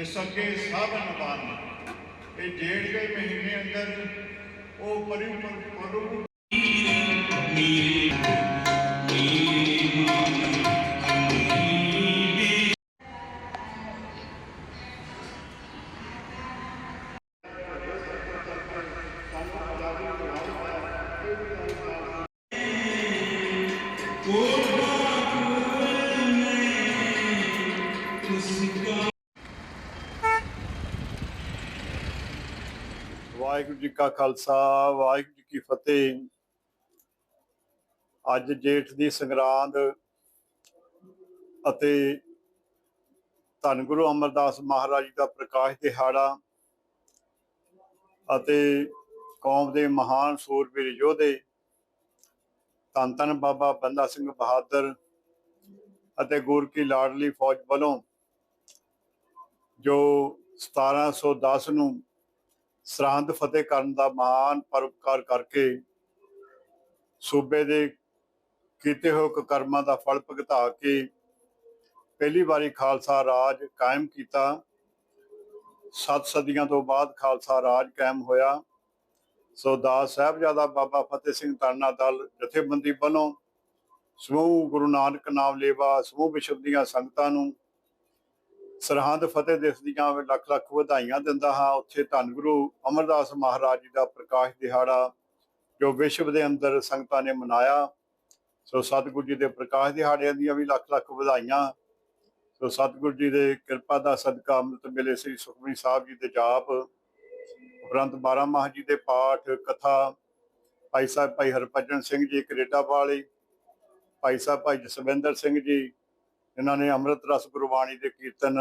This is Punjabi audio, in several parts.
ਜਿਸ ਅੱਗੇ ਸਭ ਨਵਾਨ ਇਹ ਜੇਠ ਦੇ ਮਹੀਨੇ ਅੰਦਰ ਉਹ ਪਰਿਪੂਰਨ ਪਰਮ ਵਾਹਿਗੁਰੂ ਜੀ ਕਾ ਖਾਲਸਾ, ਵਾਹਿਗੁਰੂ ਜੀ ਕੀ ਫਤਿਹ। ਅੱਜ ਜੇਠ ਦੀ ਸੰਗਰਾਂਦ ਅਤੇ ਧੰਨ ਗੁਰੂ ਅਮਰਦਾਸ ਮਹਾਰਾਜ ਦਾ ਪ੍ਰਕਾਸ਼ ਦਿਹਾੜਾ ਅਤੇ ਕੌਮ ਦੇ ਮਹਾਨ ਸੂਰਬੀਰ ਯੋਧੇ ਧੰਨ ਧੰਨ ਬਾਬਾ ਬੰਦਾ ਸਿੰਘ ਬਹਾਦਰ ਅਤੇ ਗੁਰ ਕੀ ਲਾਡਲੀ ਫੌਜ ਵੱਲੋਂ ਜੋ 1710 ਨੂੰ ਸਰਹੰਦ ਫਤਿਹ ਕਰਨ ਦਾ ਮਹਾਨ ਪਰਉਪਕਾਰ ਕਰਕੇ ਸੂਬੇ ਦੇ ਕੀਤੇ ਹੋਏ ਕੁਕਰਮਾਂ ਦਾ ਫਲ ਭੁਗਤਾ ਕੇ ਪਹਿਲੀ ਵਾਰੀ ਖਾਲਸਾ ਰਾਜ ਕਾਇਮ ਕੀਤਾ। ਸੱਤ ਸਦੀਆਂ ਤੋਂ ਬਾਅਦ ਖਾਲਸਾ ਰਾਜ ਕਾਇਮ ਹੋਇਆ। ਸੋ ਦਾਸ ਸਾਹਿਬਜ਼ਾਦਾ ਬਾਬਾ ਫਤਿਹ ਸਿੰਘ ਤਾਨਾ ਦਲ ਜਥੇਬੰਦੀ ਵੱਲੋਂ ਸਮੂਹ ਗੁਰੂ ਨਾਨਕ ਨਾਮ ਲੇਵਾ, ਸਮੂਹ ਵਿਸ਼ਵ ਦੀਆਂ ਸੰਗਤਾਂ ਨੂੰ ਸਰਹੰਦ ਫਤਿਹ ਦਿਵਸ ਦੀਆਂ ਲੱਖ ਲੱਖ ਵਧਾਈਆਂ ਦਿੰਦਾ ਹਾਂ। ਉੱਥੇ ਧੰਨ ਗੁਰੂ ਅਮਰਦਾਸ ਮਹਾਰਾਜ ਜੀ ਦਾ ਪ੍ਰਕਾਸ਼ ਦਿਹਾੜਾ ਜੋ ਵਿਸ਼ਵ ਦੇ ਅੰਦਰ ਸੰਗਤਾਂ ਨੇ ਮਨਾਇਆ। ਸੋ ਸਤਿਗੁਰੂ ਜੀ ਦੇ ਪ੍ਰਕਾਸ਼ ਦਿਹਾੜਿਆਂ ਦੀਆਂ ਵੀ ਲੱਖ ਲੱਖ ਵਧਾਈਆਂ। ਸੋ ਸਤਿਗੁਰੂ ਜੀ ਦੇ ਕਿਰਪਾ ਦਾ ਸਦਕਾ ਅੰਮ੍ਰਿਤ ਮਿਲੇ ਸ੍ਰੀ ਸੁਖਮਨੀ ਸਾਹਿਬ ਜੀ ਦੇ ਜਾਪ। ਉਪਰੰਤ 12 ਮਾਹ ਜੀ ਦੇ ਪਾਠ, ਕਥਾ, ਭਾਈ ਸਾਹਿਬ ਭਾਈ ਹਰਭਜਨ ਸਿੰਘ ਜੀ ਕੈਨੇਡਾ ਵਾਲੇ, ਭਾਈ ਸਾਹਿਬ ਭਾਈ ਜਸਵਿੰਦਰ ਸਿੰਘ ਜੀ ਇਹਨਾਂ ਨੇ ਅੰਮ੍ਰਿਤ ਰਸ ਗੁਰਬਾਣੀ ਦੇ ਕੀਰਤਨ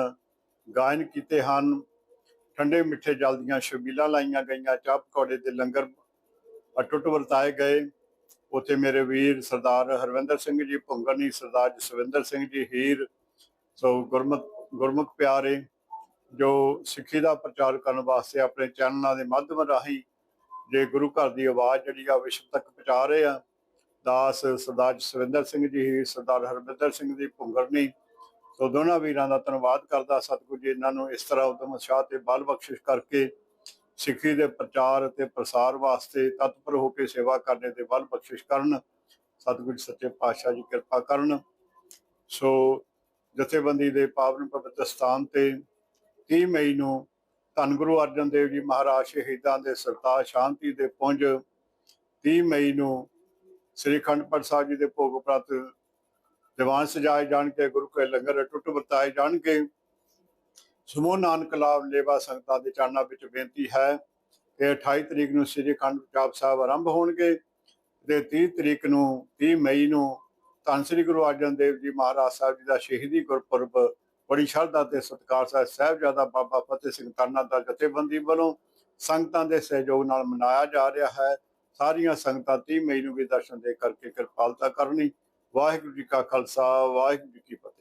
ਗਾਇਨ ਕੀਤੇ ਹਨ। ਠੰਡੇ ਮਿੱਠੇ ਜਲ ਦੀਆਂ ਸ਼ਬੀਲਾਂ ਲਾਈਆਂ ਗਈਆਂ, ਚਾਹ ਪਕੌੜੇ ਦੇ ਲੰਗਰ ਅਟੁੱਟ ਵਰਤਾਏ ਗਏ। ਉੱਥੇ ਮੇਰੇ ਵੀਰ ਸਰਦਾਰ ਹਰਵਿੰਦਰ ਸਿੰਘ ਜੀ, ਭੁੰਗਰਨੀ ਸਰਦਾਰ ਜਸਵਿੰਦਰ ਸਿੰਘ ਜੀ, ਹੀਰ ਸੋ ਗੁਰਮਤ, ਗੁਰਮੁਖ ਪਿਆਰੇ, ਜੋ ਸਿੱਖੀ ਦਾ ਪ੍ਰਚਾਰ ਕਰਨ ਵਾਸਤੇ ਆਪਣੇ ਚੈਨਲਾਂ ਦੇ ਮਾਧਿਅਮ ਰਾਹੀਂ ਜੇ ਗੁਰੂ ਘਰ ਦੀ ਆਵਾਜ਼ ਜਿਹੜੀ ਆ ਵਿਸ਼ਵ ਤੱਕ ਪਹੁੰਚਾ ਰਹੇ ਆ ਦਾਸ ਸਰਦਾਰ ਜਸਵਿੰਦਰ ਸਿੰਘ ਜੀ, ਸਰਦਾਰ ਹਰਮਿੰਦਰ ਸਿੰਘ ਦੀ ਭੁੰਗਰਨੀ ਸੋ ਦੋਨਾਂ ਵੀਰਾਂ ਦਾ ਧੰਨਵਾਦ ਕਰਦਾ ਸਤਿਗੁਰੂ ਜੀ, ਇਹਨਾਂ ਨੂੰ ਇਸ ਤਰ੍ਹਾਂ ਉਦਮ ਉਤਸ਼ਾਹ ਤੇ ਬਲ ਬਖਸ਼ਿਸ਼ ਕਰਕੇ ਸਿੱਖੀ ਦੇ ਪ੍ਰਚਾਰ ਅਤੇ ਪ੍ਰਸਾਰ ਵਾਸਤੇ ਤਤਪਰ ਹੋ ਕੇ ਸੇਵਾ ਕਰਨੇ ਤੇ ਬਲ ਬਖਸ਼ਿਸ਼ ਕਰਨ। ਸਤਿਗੁਰੂ ਸੱਚੇ ਪਾਤਸ਼ਾਹ ਜੀ, ਕਿਰਪਾ ਕਰਨ। ਸੋ ਜਥੇਬੰਦੀ ਦੇ ਪਾਵਨ ਪਵਿੱਤਰ ਸਥਾਨ ਤੇ 30 ਮਈ ਨੂੰ ਧੰਨ ਗੁਰੂ ਅਰਜਨ ਦੇਵ ਜੀ ਮਹਾਰਾਜ ਸ਼ਹੀਦਾਂ ਦੇ ਸਰਤਾਜ ਸ਼ਾਂਤੀ ਦੇ ਪੁੰਜ 30 ਮਈ ਨੂੰ ਸ੍ਰੀ ਅਖੰਡ ਪਾਠ ਸਾਹਿਬ ਜੀ ਦੇ ਭੋਗ ਉਪਰੰਤ ਦੀਵਾਨ ਸਜਾਏ ਜਾਣਗੇ, ਗੁਰੂ ਕੇ ਲੰਗਰ ਟੁੱਟ ਵਰਤਾਏ ਜਾਣਗੇ। ਸਮੂਹ ਨਾਨਕ ਲਾਭ ਲੇਵਾ ਸੰਗਤਾਂ ਦੇ ਚਰਨਾਂ ਵਿੱਚ ਬੇਨਤੀ ਹੈ ਕਿ 28 ਤਰੀਕ ਨੂੰ ਸ੍ਰੀ ਅਖੰਡ ਜਾਪ ਸਾਹਿਬ ਆਰੰਭ ਹੋਣਗੇ ਤੇ 30 ਤਰੀਕ ਨੂੰ 30 ਮਈ ਨੂੰ ਧੰਨ ਸ੍ਰੀ ਗੁਰੂ ਅਰਜਨ ਦੇਵ ਜੀ ਮਹਾਰਾਜ ਸਾਹਿਬ ਜੀ ਦਾ ਸ਼ਹੀਦੀ ਗੁਰਪੁਰਬ, ਬੜੀ ਸ਼ਰਧਾ ਤੇ ਸਤਿਕਾਰ ਸਾਹਿਬ ਸਾਹਿਬਜ਼ਾਦਾ ਬਾਬਾ ਫਤਿਹ ਸਿੰਘ ਤਾਨਾ ਦਾ ਜਥੇਬੰਦੀ ਵੱਲੋਂ ਸੰਗਤਾਂ ਦੇ ਸਹਿਯੋਗ ਨਾਲ ਮਨਾਇਆ ਜਾ ਰਿਹਾ ਹੈ। ਸਾਰੀਆਂ ਸੰਗਤਾਂ 30 ਮਈ ਨੂੰ ਵੀ ਦਰਸ਼ਨ ਦੇ ਕਰਕੇ ਕਿਰਪਾਲਤਾ ਕਰਨੀ। ਵਾਹਿਗੁਰੂ ਜੀ ਕਾ ਖਾਲਸਾ, ਵਾਹਿਗੁਰੂ ਜੀ ਕੀ ਫਤਿਹ।